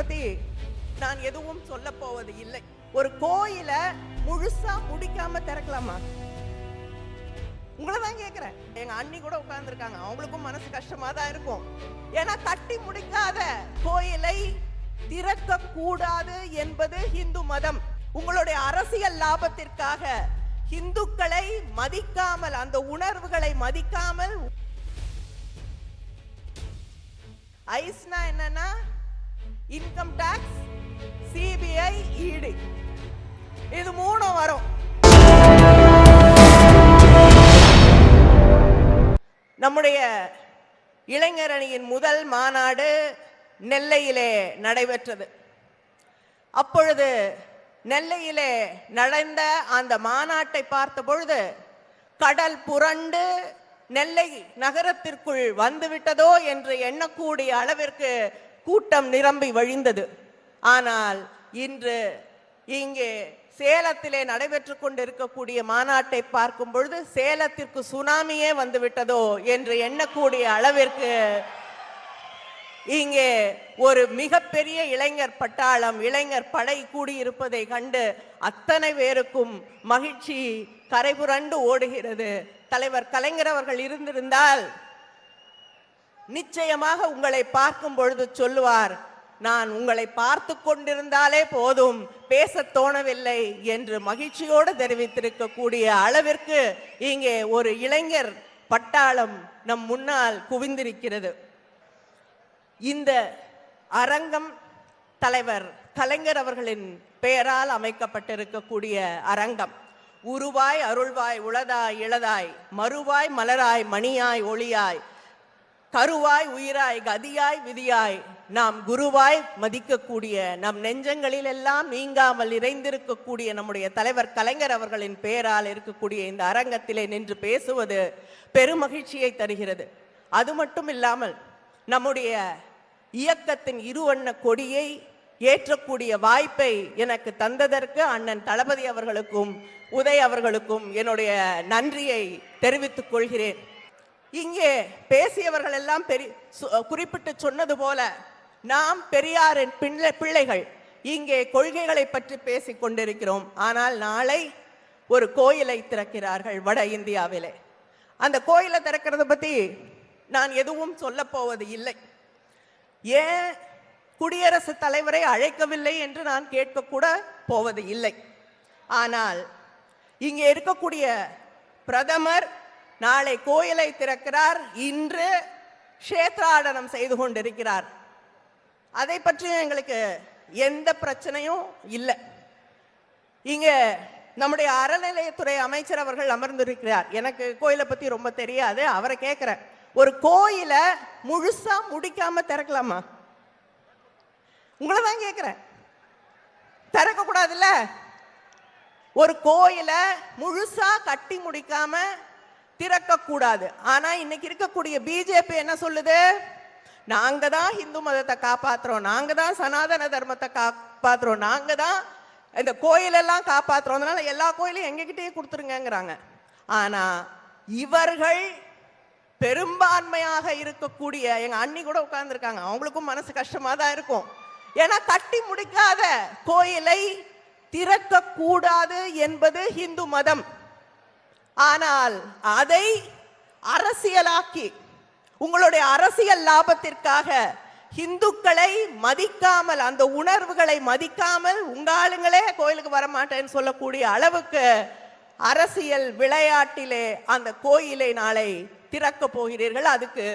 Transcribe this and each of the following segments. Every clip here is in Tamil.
பத்தி நான் எதுவும் சொல்ல போவது இல்லை. ஒரு கோயில முழுசா முடிக்காம திறக்கலாமா? உங்களை தான் கேக்குறேன். எங்க அண்ணி கூட உட்கார்ந்துருக்காங்க. அவங்களுக்கும் மனசு கஷ்டமா தான் இருக்கும். ஏன்னா கட்டி முடிக்காத கோயிலை திறக்க கூடாது என்பது இந்து மதம். உங்களுடைய அரசியல் லாபத்திற்காக இந்துக்களை மதிக்காமல் அந்த உணர்வுகளை மதிக்காமல் ஐஸ்னா என்னன்னா இன்கம் டாக்ஸ் சிபிஐ இடி இது மூணும் வரும். நம்முடைய இளைஞர் அணியின் முதல் மாநாடு நெல்லையிலே நடைபெற்றது. அப்பொழுது நெல்லையிலே நடந்த அந்த மாநாட்டை பார்த்த பொழுது கடல் புரண்டு நெல்லை நகரத்திற்குள் வந்துவிட்டதோ என்று எண்ணக்கூடிய அளவிற்கு கூட்டம் நிரம்பி வழிந்தது. ஆனால் இன்று இங்கே சேலத்திலே நடைபெற்று கொண்டிருக்கக்கூடிய மாநாட்டை பார்க்கும் பொழுது சேலத்திற்கு சுனாமியே வந்துவிட்டதோ என்று எண்ணக்கூடிய அளவிற்கு இங்கே ஒரு மிகப்பெரிய இளைஞர் பட்டாளம் இளைஞர் படை கூடியிருப்பதை கண்டு அத்தனை பேருக்கும் மகிழ்ச்சி கரைபுரண்டு ஓடுகிறது. தலைவர் கலைஞர் அவர்கள் இருந்திருந்தால் நிச்சயமாக உங்களை பார்க்கும் பொழுது சொல்லுவார் நான் உங்களை பார்த்து கொண்டிருந்தாலே போதும் பேச தோணவில்லை என்று மகிழ்ச்சியோடு தெரிவித்திருக்கக்கூடிய அளவிற்கு இங்கே ஒரு இளைஞர் பட்டாளம் நம் முன்னால் குவிந்திருக்கிறது. இந்த அரங்கம் தலைவர் கலைஞர் அவர்களின் பெயரால் அமைக்கப்பட்டிருக்கக்கூடிய அரங்கம். உருவாய் அருள்வாய் உளதாய் இளதாய் மறுவாய் மலராய் மணியாய் ஒளியாய் கருவாய் உயிராய் கதியாய் விதியாய் நாம் குருவாய் மதிக்கக்கூடிய நம் நெஞ்சங்களில் எல்லாம் நீங்காமல் நிறைந்திருக்கக்கூடிய நம்முடைய தலைவர் கலைஞர் அவர்களின் பெயரால் இருக்கக்கூடிய இந்த அரங்கத்திலே நின்று பேசுவது பெருமகிழ்ச்சியை தருகிறது. அது மட்டும் இல்லாமல் நம்முடைய இயக்கத்தின் இருவண்ண கொடியை ஏற்றக்கூடிய வாய்ப்பை எனக்கு தந்ததற்கு அண்ணன் தளபதி அவர்களுக்கும் உதய் அவர்களுக்கும் என்னுடைய நன்றியை தெரிவித்துக் கொள்கிறேன். இங்கே பேசியவர்கள் எல்லாம் பெரி சு- குறிப்பிட்டு சொன்னது போல நாம் பெரியாரின் பிள்ளை பிள்ளைகள் இங்கே கொள்கைகளை பற்றி பேசிக் கொண்டிருக்கிறோம். ஆனால் நாளை ஒரு கோயிலை திறக்கிறார்கள் வட இந்தியாவிலே. அந்த கோயிலை திறக்கிறத பத்தி நான் எதுவும் சொல்ல போவது இல்லை. ஏன் குடியரசுத் தலைவரை அழைக்கவில்லை என்று நான் கேட்கக்கூட போவது இல்லை. ஆனால் இங்கே இருக்கக்கூடிய பிரதமர் நாளை கோயிலை திறக்கிறார். இன்று கஷேத்ராடனம் செய்து கொண்டிருக்கிறார். அதை பற்றியும் எங்களுக்கு எந்த பிரச்சனையும் இல்லை. இங்க நம்முடைய அறநிலையத்துறை அமைச்சர் அவர்கள் அமர்ந்திருக்கிறார். எனக்கு கோயிலை பத்தி ரொம்ப தெரியாது அவரை கேட்கிறேன். ஒரு கோயிலை முழுசா முடிக்காம திறக்கலாமா? உங்களை தான் கேட்கிறேன். திறக்க கூடாதுல்ல ஒரு கோயிலை முழுசா கட்டி முடிக்காம திறக்க கூடாது ஆனா இன்னைக்கு இருக்கக்கூடிய பிஜேபி என்ன சொல்லுது? நாங்க தான் இந்து மதத்தை காப்பாத்துறோம். நாங்க தான் சனாதன தர்மத்தை காப்பாத்துறோம். நாங்க தான் இந்த கோயிலெல்லாம் காப்பாத்துறோம். அதனால எல்லா கோயிலும் எங்ககிட்டயே கொடுத்துருங்கிறாங்க ஆனா இவர்கள் பெரும்பான்மையாக இருக்கக்கூடிய எங்க அண்ணி கூட உட்கார்ந்துருக்காங்க. அவங்களுக்கும் மனசு கஷ்டமா தான் இருக்கும். ஏன்னா கட்டி முடிக்காத கோயிலை திறக்க கூடாது என்பது இந்து மதம். ஆனால் அதை அரசியலாக்கி உங்களுடைய அரசியல் லாபத்திற்காக இந்துக்களை மதிக்காமல் அந்த உணர்வுகளை மதிக்காமல் உங்க ஆளுங்களே கோயிலுக்கு வர மாட்டேன்னு சொல்லக்கூடிய அளவுக்கு அரசியல் விளையாட்டிலே அந்த கோயிலை நாளை திறக்க போகிறீர்கள். அதுக்கு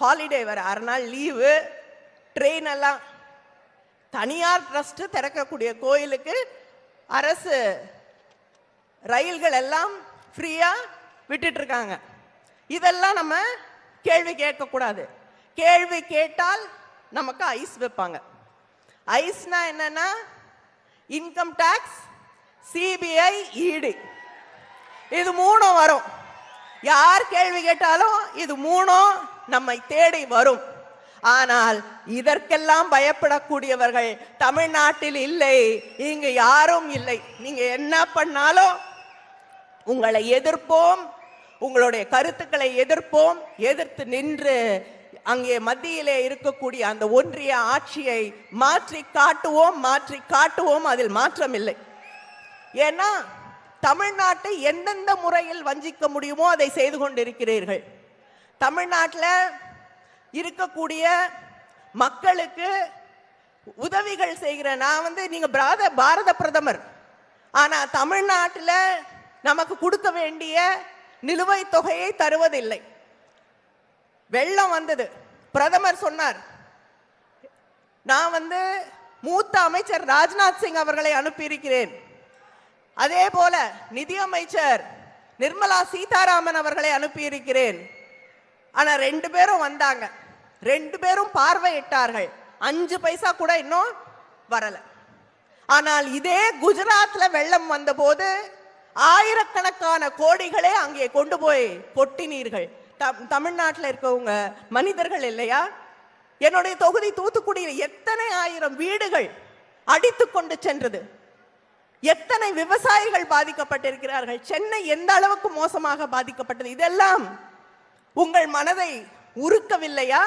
ஹாலிடே வர அரை நாள் லீவு ட்ரெயின் எல்லாம். தனியார் ட்ரஸ்ட் திறக்கக்கூடிய கோயிலுக்கு அரசு ரயில்கள் எல்லாம் ஃப்ரீயாக விட்டுட்டு இருக்காங்க இதெல்லாம் நம்ம கேள்வி கேட்கக்கூடாது. கேள்வி கேட்டால் நமக்கு ஐஸ் வைப்பாங்க. ஐஸ்னா என்னன்னா இன்கம் டேக்ஸ் சிபிஐ இடி இது மூணும் வரும். யார் கேள்வி கேட்டாலும் இது மூணும் நம்மை தேடி வரும். ஆனால் இதற்கெல்லாம் பயப்படக்கூடியவர்கள் தமிழ்நாட்டில் இல்லை. இங்கு யாரும் இல்லை. நீங்க என்ன பண்ணாலும் உங்களை எதிர்ப்போம் உங்களுடைய கருத்துக்களை எதிர்ப்போம் எதிர்த்து நின்று அங்கே மத்தியிலே இருக்கக்கூடிய அந்த ஒன்றிய ஆட்சியை மாற்றி காட்டுவோம் மாற்றி காட்டுவோம் அதில் மாற்றம் இல்லை ஏன்னா தமிழ்நாட்டை எந்தெந்த முறையில் வஞ்சிக்க முடியுமோ அதை செய்து கொண்டிருக்கிறீர்கள். தமிழ்நாட்டில் இருக்கக்கூடிய மக்களுக்கு உதவிகள் செய்கிற நான் வந்து நீங்கள் பாரத பாரத பிரதமர். ஆனால் தமிழ்நாட்டில் நமக்கு கொடுக்க வேண்டிய நிலுவைத் தொகையை தருவதில்லை. வெள்ளம் வந்தது. பிரதமர் சொன்னார் நான் வந்து மூத்த அமைச்சர் ராஜ்நாத் சிங் அவர்களை அனுப்பியிருக்கிறேன். அதே போல நிதியமைச்சர் நிர்மலா சீதாராமன் அவர்களை அனுப்பியிருக்கிறேன். ஆனா ரெண்டு பேரும் வந்தாங்க. ரெண்டு பேரும் பார்வையிட்டார்கள். அஞ்சு பைசா கூட இன்னும் வரல. ஆனால் இதே குஜராத்ல வெள்ளம் வந்தபோது ஆயிரக்கணக்கான கோடிகளே அங்கே கொண்டு போய் கொட்டினீர்கள் தமிழ்நாட்டில் இருக்கவங்க மனிதர்கள் இல்லையா? என்னுடைய தொகுதி தூத்துக்குடியில் எத்தனை ஆயிரம் வீடுகள் அடித்து கொண்டு சென்றது? எத்தனை விவசாயிகள் பாதிக்கப்பட்டிருக்கிறார்கள்? சென்னை எந்த அளவுக்கு மோசமாக பாதிக்கப்பட்டது? இதெல்லாம் உங்கள் மனதை உருக்கவில்லையா?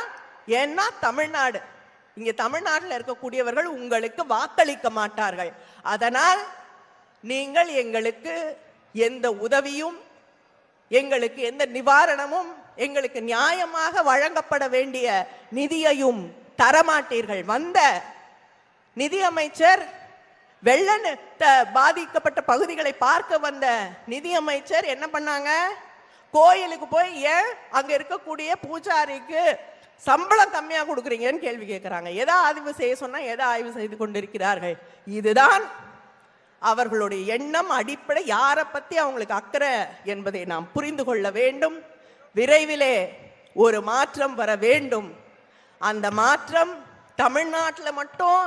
ஏன்னா தமிழ்நாடு இங்கே தமிழ்நாட்டில் இருக்கக்கூடியவர்கள் உங்களுக்கு வாக்களிக்க மாட்டார்கள். அதனால் நீங்கள் எங்களுக்கு எந்த உதவியும் எங்களுக்கு எந்த நிவாரணமும் எங்களுக்கு நியாயமாக வழங்கப்பட வேண்டிய நிதியையும் தரமாட்டீர்கள். வந்த நிதியமைச்சர் வெள்ள பாதிக்கப்பட்ட பகுதிகளை பார்க்க வந்த நிதியமைச்சர் என்ன பண்ணாங்க? கோயிலுக்கு போய் ஏன் அங்க இருக்கக்கூடிய பூஜாரிக்கு சம்பளம் கம்மியாக கொடுக்குறீங்கன்னு கேள்வி கேட்கிறாங்க எதை ஆய்வு செய்ய சொன்னா எதை ஆய்வு செய்து கொண்டிருக்கிறார்கள்? இதுதான் அவர்களுடைய எண்ணம் அடிப்படை யாரை பற்றி அவங்களுக்கு அக்கறை என்பதை நாம் புரிந்து கொள்ள வேண்டும். விரைவிலே ஒரு மாற்றம் வர வேண்டும். அந்த மாற்றம் தமிழ்நாட்டில் மட்டும்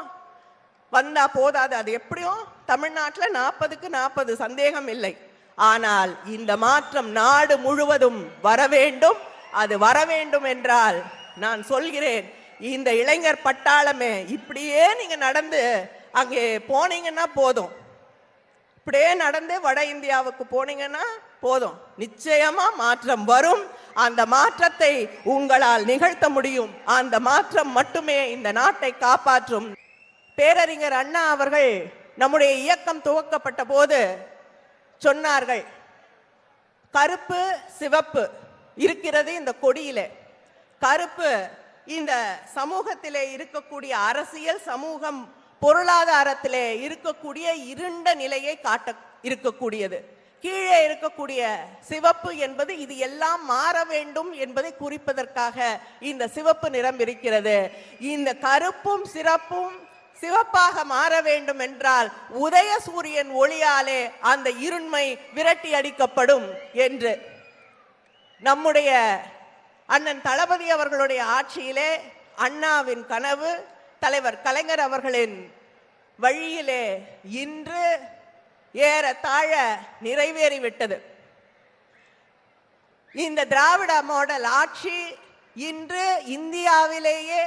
வந்தால் போதாது. அது எப்படியும் தமிழ்நாட்டில் நாற்பதுக்கு நாற்பது சந்தேகம் இல்லை. ஆனால் இந்த மாற்றம் நாடு முழுவதும் வர வேண்டும். அது வர வேண்டும் என்றால் நான் சொல்கிறேன் இந்த இளைஞர் பட்டாளமே இப்படியே நீங்கள் நடந்து அங்கே போனீங்கன்னா போதும். இப்படியே நடந்து வட இந்தியாவுக்கு போனீங்கன்னா போதும். நிச்சயமா மாற்றம் வரும். அந்த மாற்றத்தை உங்களால் நிகழ்த்த முடியும். அந்த மாற்றம் மட்டுமே இந்த நாட்டை காப்பாற்றும். பேரறிஞர் அண்ணா அவர்கள் நம்முடைய இயக்கம் துவக்கப்பட்ட போது சொன்னார்கள் கருப்பு சிவப்பு இருக்கிறது இந்த கொடியிலே. கருப்பு இந்த சமூகத்திலே இருக்கக்கூடிய அரசியல் சமூகம் பொருளாதாரத்திலே இருக்கக்கூடிய இருண்ட நிலையை காட்ட இருக்கக்கூடியது. கீழே இருக்கக்கூடிய சிவப்பு என்பது இது எல்லாம் மாற வேண்டும் என்பதை குறிப்பதற்காக இந்த சிவப்பு நிறம் இருக்கிறது. இந்த கருப்பும் சிறப்பும் சிவப்பாக மாற வேண்டும் என்றால் உதய சூரியன் ஒளியாலே அந்த இருண்மை விரட்டி அடிக்கப்படும் என்று நம்முடைய அண்ணன் தளபதி அவர்களுடைய ஆட்சியிலே அண்ணாவின் கனவு தலைவர் கலைஞர் அவர்களின் வழியிலே இன்று ஏறத்தாழ நிறைவேறிவிட்டது. இந்த திராவிட மாடல் ஆட்சி இன்று இந்தியாவிலேயே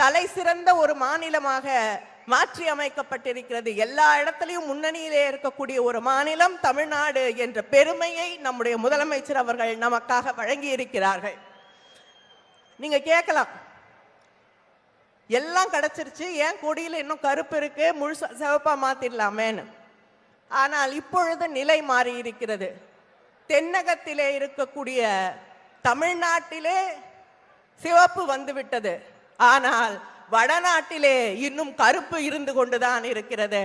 தலை சிறந்த ஒரு மாநிலமாக மாற்றி அமைக்கப்பட்டிருக்கிறது. எல்லா இடத்துலையும் முன்னணியிலே இருக்கக்கூடிய ஒரு மாநிலம் தமிழ்நாடு என்ற பெருமையை நம்முடைய முதலமைச்சர் அவர்கள் நமக்காக வழங்கி இருக்கிறார்கள் நீங்க கேட்கலாம் எல்லாம் கிடைச்சிருச்சு. ஏன் கொடியில் இன்னும் கருப்பு இருக்கு. முழுசா சிவப்பாக மாற்றிடலாமேன்னு ஆனால் இப்பொழுது நிலை மாறி இருக்கிறது. தென்னகத்திலே இருக்கக்கூடிய தமிழ்நாட்டிலே சிவப்பு வந்துவிட்டது ஆனால் வடநாட்டிலே இன்னும் கருப்பு இருந்து கொண்டுதான் இருக்கிறது.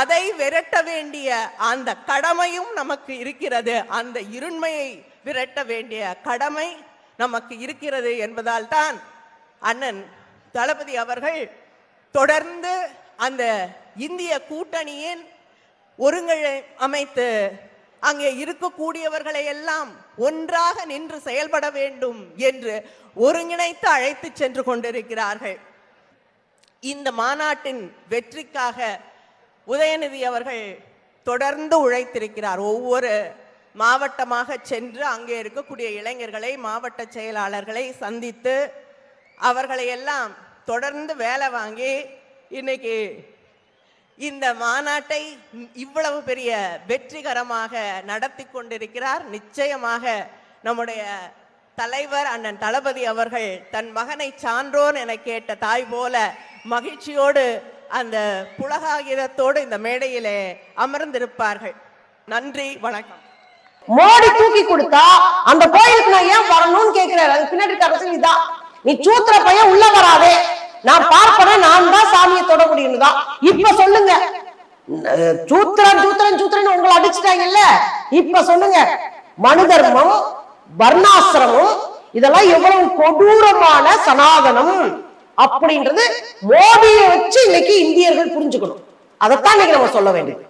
அதை விரட்ட வேண்டிய அந்த கடமையும் நமக்கு இருக்கிறது. அந்த இருண்மையை விரட்ட வேண்டிய கடமை நமக்கு இருக்கிறது என்பதால் தான் அண்ணன் தளபதி அவர்கள் தொடர்ந்து அந்த இந்திய கூட்டணியின் ஒருங்கிழை அமைத்து அங்கே இருக்கக்கூடியவர்களை எல்லாம் ஒன்றாக நின்று செயல்பட வேண்டும் என்று ஒருங்கிணைத்து அழைத்து சென்று கொண்டிருக்கிறார்கள். இந்த மாநாட்டின் வெற்றிக்காக உதயநிதி அவர்கள் தொடர்ந்து உழைத்திருக்கிறார். ஒவ்வொரு மாவட்டமாக சென்று அங்கே இருக்கக்கூடிய இளைஞர்களை மாவட்ட செயலாளர்களை சந்தித்து அவர்களை எல்லாம் தொடர்ந்து வேலை வாங்கி இன்னைக்கு இந்த மாநாட்டை இவ்வளவு பெரிய வெற்றிகரமாக நடத்தி கொண்டிருக்கிறார். நிச்சயமாக நம்முடைய தலைவர் அண்ணன் தளபதி அவர்கள் தன் மகனை சான்றோன் என கேட்ட தாய் போல மகிழ்ச்சியோடு அந்த புலகாகிதத்தோடு இந்த மேடையிலே அமர்ந்திருப்பார்கள். நன்றி வணக்கம். மோடி தூக்கி கொடுத்தா அந்த கோயிலுக்கு நான் ஏன் வரணும்னு கேக்குறாரு அது பின்னாடி இருக்க அரசியல் இதான். நீ சூத்திர பையன் உள்ள வராதே. நான் பார்ப்பேன் நான் தான் சாமியை தொட முடியும் தான் இப்ப சொல்லுங்க. சூத்திரன் சூத்திரன் சூத்திரன் உங்களை அடிச்சுட்டாங்கல்ல? இப்ப சொல்லுங்க. மனு தர்மம் வர்ணாசிரமம் இதெல்லாம் எவ்வளவு கொடூரமான சனாதனம் அப்படின்றது மோடியை வச்சு இன்னைக்கு இந்தியர்கள் புரிஞ்சுக்கணும். அதைத்தான் இன்னைக்கு நம்ம சொல்ல வேண்டியது.